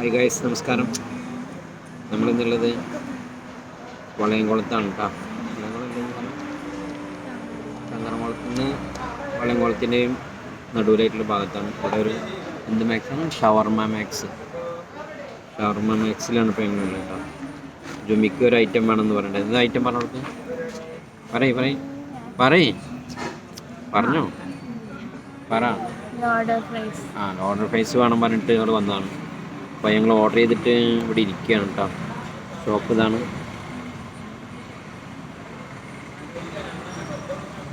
Hi guys നമസ്കാരം. നമ്മളിന്നുള്ളത് വളയംകുളത്താണ് കേട്ടോ ചന്ദ്രകുളത്ത് നിന്ന് വളയംകുളത്തിന്റെയും നടുവിലായിട്ടുള്ള ഭാഗത്താണ്. ഇവിടെ ഒരു എന്ത് മാക്സാണ് ഷവർമ മാക്സ് ഷവർമ മാക്സിലാണ് ഇപ്പോൾ ഞങ്ങളുള്ളത് കേട്ടോ ജുമിക്ക് ഒരു ഐറ്റം വേണമെന്ന് പറയണ്ടേ? എന്ത് ഐറ്റം പറഞ്ഞു കൊടുക്കും പറയ് പറയ്. പറയ്. പറഞ്ഞോ? പറ. ലോഡർ ഫ്രൈസ് ആ ഓർഡർ പ്രൈസ് വേണം പറഞ്ഞിട്ട് ഞങ്ങൾ വന്നതാണ്. അപ്പോൾ ഞങ്ങൾ ഓർഡർ ചെയ്തിട്ട് ഇവിടെ ഇരിക്കുകയാണ് കേട്ടോ ഷോപ്പ് ഇതാണ്.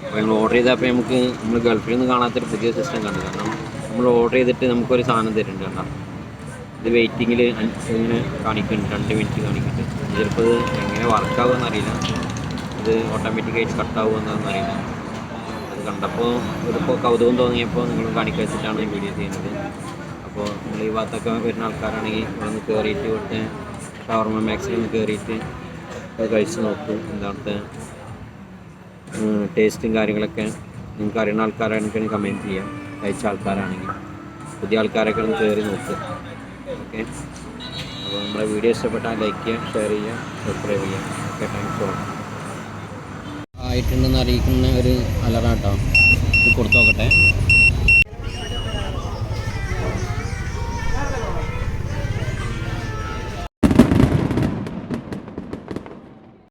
അപ്പോൾ ഞങ്ങൾ ഓർഡർ ചെയ്തപ്പോൾ നമുക്ക് നമ്മൾ ഗൾഫിൽ നിന്ന് കാണാത്തൊരു പുതിയ സിസ്റ്റം കണ്ടു. കാരണം നമ്മൾ ഓർഡർ ചെയ്തിട്ട് നമുക്കൊരു സാധനം തരുന്നുണ്ട് കേട്ടോ. ഇത് വെയിറ്റിങ്ങിൽ ഇങ്ങനെ കാണിക്കുന്നുണ്ട്. രണ്ട് മിനിറ്റ് കാണിക്കുന്നുണ്ട്. ചിലപ്പോൾ ഇത് എങ്ങനെ വർക്കാവുമെന്ന് അറിയില്ല. ഇത് ഓട്ടോമാറ്റിക്കായിട്ട് കട്ടാവുമെന്നൊന്നും അറിയില്ല. അത് കണ്ടപ്പോൾ ഇതിപ്പോൾ കൗതുകം തോന്നിയപ്പോൾ നിങ്ങൾ കാണിക്കാൻ വെച്ചിട്ടാണ് വീഡിയോ ചെയ്യുന്നത്. ഈ ഭാഗത്തൊക്കെ വരുന്ന ആൾക്കാരാണെങ്കിൽ ഇവിടെ നിന്ന് കയറിയിട്ട് ഇവിടുത്തെ ഷവർമ ഒന്ന് കയറിയിട്ട് അത് കഴിച്ച് നോക്കും എന്താണത്തെ ടേസ്റ്റും കാര്യങ്ങളൊക്കെ നിങ്ങൾക്ക് അറിയുന്ന ആൾക്കാരാണെങ്കിൽ കമന്റ് ചെയ്യാം. കഴിച്ച ആൾക്കാരാണെങ്കിൽ. പുതിയ ആൾക്കാരൊക്കെ ഒന്ന് കയറി നോക്കുക ഓക്കെ അപ്പോൾ നമ്മുടെ വീഡിയോ ഇഷ്ടപ്പെട്ടാൽ ലൈക്ക് ചെയ്യാം ഷെയർ ചെയ്യാം സബ്സ്ക്രൈബ് ചെയ്യാം ഓക്കെ താങ്ക്സ് ഫോർ ആയിട്ടുണ്ടെന്ന് അറിയിക്കുന്ന ഒരു അലറാട്ടോ ഇത് കൊടുത്തു നോക്കട്ടെ.